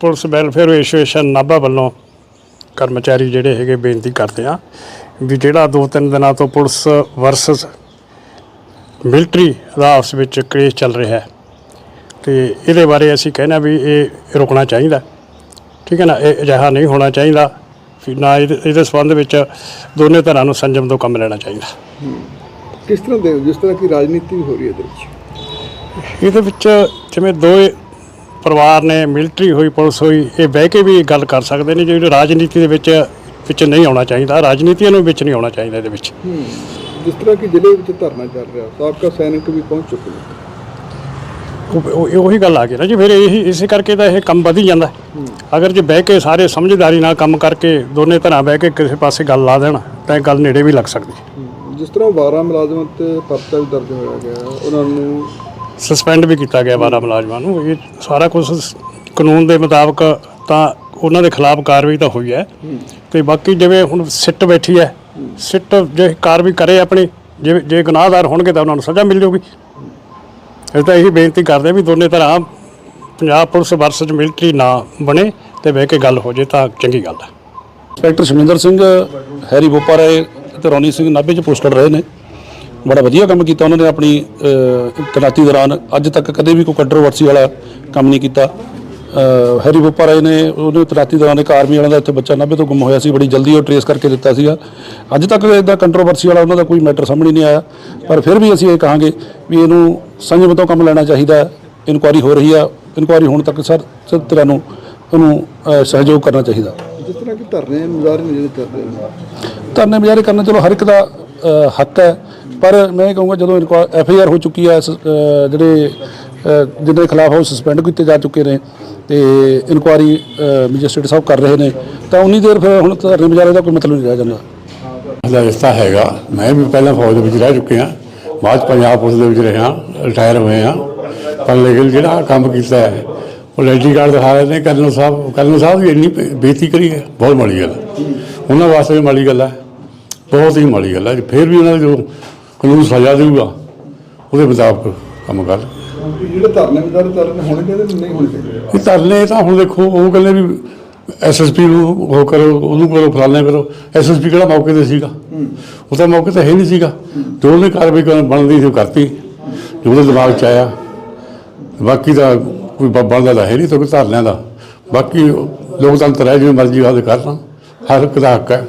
Police welfare association Nabha ਵੱਲੋਂ ਕਰਮਚਾਰੀ ਜਿਹੜੇ ਹੈਗੇ ਬੇਨਤੀ ਕਰਦੇ ਆ ਵੀ ਜਿਹੜਾ ਦੋ ਤਿੰਨ ਦਿਨਾਂ ਤੋਂ ਪੁਲਿਸ ਵਰਸਸ ਮਿਲਟਰੀ ਦਾ ਆਪਸ ਵਿੱਚ ਕੇਸ ਚੱਲ ਰਿਹਾ ਹੈ ਤੇ ਇਹਦੇ ਬਾਰੇ ਅਸੀਂ ਕਹਿੰਦੇ ਹਾਂ ਵੀ ਇਹ ਰੁਕਣਾ ਚਾਹੀਦਾ ਠੀਕ ਹੈ ਨਾ? ਇਹ ਅਜਿਹਾ ਨਹੀਂ ਹੋਣਾ ਚਾਹੀਦਾ ਵੀ ਨਾ ਇਹਦੇ ਸੰਬੰਧ ਵਿੱਚ ਦੋਨੇ ਧਿਰਾਂ ਨੂੰ ਸੰਜਮ ਤੋਂ ਕੰਮ ਲੈਣਾ ਚਾਹੀਦਾ। ਕਿਸ ਤਰ੍ਹਾਂ ਦੇ ਜਿਸ ਤਰ੍ਹਾਂ ਕੀ ਰਾਜਨੀਤੀ ਹੋ ਰਹੀ ਹੈ ਇਹਦੇ ਵਿੱਚ। ਇਹਦੇ ਵਿੱਚ ਜਿਵੇਂ ਦੋ ਪਰਿਵਾਰ ਨੇ ਮਿਲਟਰੀ ਹੋਈ ਪੁਲਿਸ ਹੋਈ ਇਹ ਬਹਿ ਕੇ ਵੀ ਗੱਲ ਕਰ ਸਕਦੇ ਨੇ ਜਿਹੜੀ ਰਾਜਨੀਤੀ ਦੇ ਵਿੱਚ ਵਿੱਚ ਨਹੀਂ ਆਉਣਾ ਚਾਹੀਦਾ। ਰਾਜਨੀਤੀਆਂ ਨੂੰ ਵਿੱਚ ਨਹੀਂ ਆਉਣਾ ਚਾਹੀਦਾ ਇਹਦੇ ਵਿੱਚ। ਜਿਸ ਤਰ੍ਹਾਂ ਕਿ ਜ਼ਿਲ੍ਹੇ ਵਿੱਚ ਧਰਨਾ ਚੱਲ ਰਿਹਾ ਸਾਬਕਾ ਸੈਨਿਕ ਵੀ ਪਹੁੰਚ ਚੁੱਕੇ ਨੇ। ਉਹ- ਉਹ ਗੱਲ ਆ ਗਈ ਨਾ ਜੀ ਫਿਰ ਇਹੀ ਇਸੇ ਕਰਕੇ ਤਾਂ ਇਹ ਕੰਮ ਵਧੀ ਜਾਂਦਾ। ਅਗਰ ਜੇ ਬਹਿ ਕੇ ਸਾਰੇ ਸਮਝਦਾਰੀ ਨਾਲ ਕੰਮ ਕਰਕੇ ਦੋਨੇ ਧਿਰਾਂ ਬਹਿ ਕੇ ਕਿਸੇ ਪਾਸੇ ਗੱਲ ਲਾ ਦੇਣ ਤਾਂ ਇਹ ਗੱਲ ਨੇੜੇ ਵੀ ਲੱਗ ਸਕਦੀ। ਜਿਸ ਤਰ੍ਹਾਂ 12 ਮੁਲਾਜ਼ਮਾਂ ਤੇ ਪਰਚਾ ਵੀ ਦਰਜ ਹੋਇਆ ਗਿਆ ਉਹਨਾਂ ਨੂੰ ਸਸਪੈਂਡ ਵੀ ਕੀਤਾ ਗਿਆ 12 ਮੁਲਾਜ਼ਮਾਂ ਨੂੰ। ਇਹ ਸਾਰਾ ਕੁਝ ਕਾਨੂੰਨ ਦੇ ਮੁਤਾਬਕ ਤਾਂ ਉਹਨਾਂ ਦੇ ਖਿਲਾਫ ਕਾਰਵਾਈ ਤਾਂ ਹੋਈ ਹੈ। ਤੇ ਬਾਕੀ ਜਿਵੇਂ ਹੁਣ ਸਿੱਟ ਬੈਠੀ ਹੈ, ਸਿੱਟ ਜੇ ਕਾਰਵਾਈ ਕਰੇ ਆਪਣੀ, ਜੇ ਜੇ ਗੁਨਾਹਗਾਰ ਹੋਣਗੇ ਤਾਂ ਉਹਨਾਂ ਨੂੰ ਸਜ਼ਾ ਮਿਲ ਜਾਊਗੀ ਇਹ ਤਾਂ ਇਹੀ ਬੇਨਤੀ ਕਰਦੇ ਵੀ ਦੋਨੇ ਤਰ੍ਹਾਂ ਪੰਜਾਬ ਪੁਲਿਸ ਵਰਸਸ ਮਿਲਟਰੀ ਨਾ ਬਣੇ ਤੇ ਬਹਿ ਕੇ ਗੱਲ ਹੋ ਜੇ ਤਾਂ ਚੰਗੀ ਗੱਲ ਹੈ। ਇੰਸਪੈਕਟਰ ਸੁਮਿੰਦਰ ਸਿੰਘ, ਹੈਰੀ ਬੋਪਾ ਰਾਏ ਤੇ ਰੌਣੀ ਸਿੰਘ ਨਾਭੇ 'ਚ ਪੋਸਟਡ ਰਹੇ ਨੇ। ਬੜਾ ਵਧੀਆ ਕੰਮ ਕੀਤਾ ਉਹਨਾਂ ਨੇ ਆਪਣੀ ਤੈਨਾਤੀ ਦੌਰਾਨ। ਅੱਜ ਤੱਕ ਕਦੇ ਵੀ ਕੋਈ ਕੰਟਰੋਵਰਸੀ ਵਾਲਾ ਕੰਮ ਨਹੀਂ ਕੀਤਾ। ਹੈਰੀ ਬੋਪਾ ਰਾਏ ਨੇ ਉਹਨੇ ਤੈਨਾਤੀ ਦੌਰਾਨ ਇੱਕ ਆਰਮੀ ਵਾਲਿਆਂ ਦਾ ਇੱਥੇ ਬੱਚਾ ਨਾਭੇ ਤੋਂ ਗੁੰਮ ਹੋਇਆ ਸੀ ਬੜੀ ਜਲਦੀ ਉਹ ਟਰੇਸ ਕਰਕੇ ਦਿੱਤਾ ਸੀਗਾ। ਅੱਜ ਤੱਕ ਇਦਾਂ ਕੰਟਰੋਵਰਸੀ ਵਾਲਾ ਉਹਨਾਂ ਦਾ ਕੋਈ ਮੈਟਰ ਸਾਹਮਣੇ ਨਹੀਂ ਆਇਆ। ਪਰ ਫਿਰ ਵੀ ਅਸੀਂ ਇਹ ਕਹਾਂਗੇ ਵੀ ਇਹਨੂੰ ਸੰਯਮ ਤੋਂ ਕੰਮ ਲੈਣਾ ਚਾਹੀਦਾ। ਇਨਕੁਆਰੀ ਹੋ ਰਹੀ ਆ। ਇਨਕੁਆਰੀ ਹੋਣ ਤੱਕ ਸਰ ਸਰ ਤਰ੍ਹਾਂ ਨੂੰ ਉਹਨੂੰ ਸਹਿਯੋਗ ਕਰਨਾ ਚਾਹੀਦਾ। ਜਿਸ ਤਰ੍ਹਾਂ ਕਿ ਧਰਨੇ ਮੁਜ਼ਾਹਰੇ ਜਿਹੜੇ ਚੱਲ ਰਹੇ ਨੇ। ਧਰਨੇ ਮੁਜ਼ਾਹਰੇ ਕਰਨਾ ਚਲੋ ਹਰ ਇੱਕ ਦਾ ਹੱਕ ਹੈ। ਪਰ ਮੈਂ ਇਹ ਕਹੂੰਗਾ ਜਦੋਂ ਐਫ ਆਈ ਆਰ ਹੋ ਚੁੱਕੀ ਹੈ ਜਿਹੜੇ ਅ, ਜਿਹਨਾਂ ਦੇ ਖਿਲਾਫ ਉਹ ਸਸਪੈਂਡ ਕੀਤੇ ਜਾ ਚੁੱਕੇ ਨੇ ਤੇ ਇਨਕੁਆਰੀ ਮੈਜਿਸਟ੍ਰੇਟ ਸਾਹਿਬ ਕਰ ਰਹੇ ਨੇ ਤਾਂ ਉਨੀ ਦੇਰ ਫਿਰ ਹੁਣ ਧਰਨੇ ਮੁਜ਼ਾਹਰੇ ਦਾ ਕੋਈ ਮਤਲਬ ਨਹੀਂ ਰਹਿ ਜਾਂਦਾ। ਦਾ ਰਿਸ਼ਤਾ ਹੈਗਾ ਮੈਂ ਵੀ ਪਹਿਲਾਂ ਫੌਜ ਦੇ ਵਿੱਚ ਰਹਿ ਚੁੱਕਿਆ ਬਾਅਦ 'ਚ ਪੰਜਾਬ ਪੁਲਿਸ ਦੇ ਵਿੱਚ ਰਿਹਾ ਰਿਟਾਇਰ ਹੋਏ ਆ ਪਰ ਲੇਕਿਨ ਜਿਹੜਾ ਕੰਮ ਕੀਤਾ ਹੈ ਉਹ ਲੈਡੀ ਕਾਰਡ ਦਿਖਾ ਰਹੇ ਨੇ ਕਰਨਲ ਸਾਹਿਬ ਕਰਨਲ ਸਾਹਿਬ ਵੀ ਇੰਨੀ ਬੇ- ਬੇਇੱਜ਼ਤੀ ਕਰੀ ਹੈ ਬਹੁਤ ਮਾੜੀ ਗੱਲ ਉਹਨਾਂ ਵਾਸਤੇ ਵੀ ਮਾੜੀ ਗੱਲ ਹੈ ਬਹੁਤ ਹੀ ਮਾੜੀ ਗੱਲ ਹੈ ਫਿਰ ਵੀ ਉਹਨਾਂ ਦੇ ਜੋ ਕਾਨੂੰਨ ਸਜ਼ਾ ਦੇਊਗਾ ਉਹਦੇ ਮੁਤਾਬਕ ਕੰਮ ਕਰ। ਜਿਹੜੇ ਧਰਨੇ ਮੁਜ਼ਾਹਰੇ ਚੱਲ ਰਹੇ ਨੇ ਹੋਣੇ ਚਾਹੀਦੇ ਨਹੀਂ ਹੋਣੇ ਚਾਹੀਦੇ ਇਹ ਧਰਨੇ ਤਾਂ ਹੁਣ ਦੇਖੋ ਉਹ ਕਹਿੰਦੇ ਵੀ ਐਸਐਸਪੀ ਨੂੰ ਉਹ ਕਰੋ ਉਹਨੂੰ ਕਰੋ ਫਲਾਣੇ ਕਰੋ। ਐਸਐਸਪੀ ਕਿਹੜਾ ਮੌਕੇ ਤੇ ਸੀਗਾ? ਉਹ ਤਾਂ ਮੌਕੇ ਤੇ ਹੈ ਨਹੀਂ ਸੀਗਾ। ਜੋ ਉਹਨੇ ਕਾਰਵਾਈ ਕਰਨ ਬਣਦੀ ਸੀ ਉਹ ਕਰਤੀ। ਜੋ ਉਹਦੇ ਦਿਮਾਗ 'ਚ ਆਇਆ। ਬਾਕੀ ਦਾ ਕੋਈ ਬਣਦਾ ਤਾਂ ਹੈ ਨਹੀਂ ਤਾਂ ਕੋਈ ਧਰਨਿਆਂ ਦਾ। ਬਾਕੀ ਲੋਕਤੰਤਰ ਹੈ ਜਿਵੇਂ ਮਰਜ਼ੀ ਆਦੇ ਕਰਨਾ ਹਰ ਇੱਕ ਦਾ ਹੱਕ ਹੈ।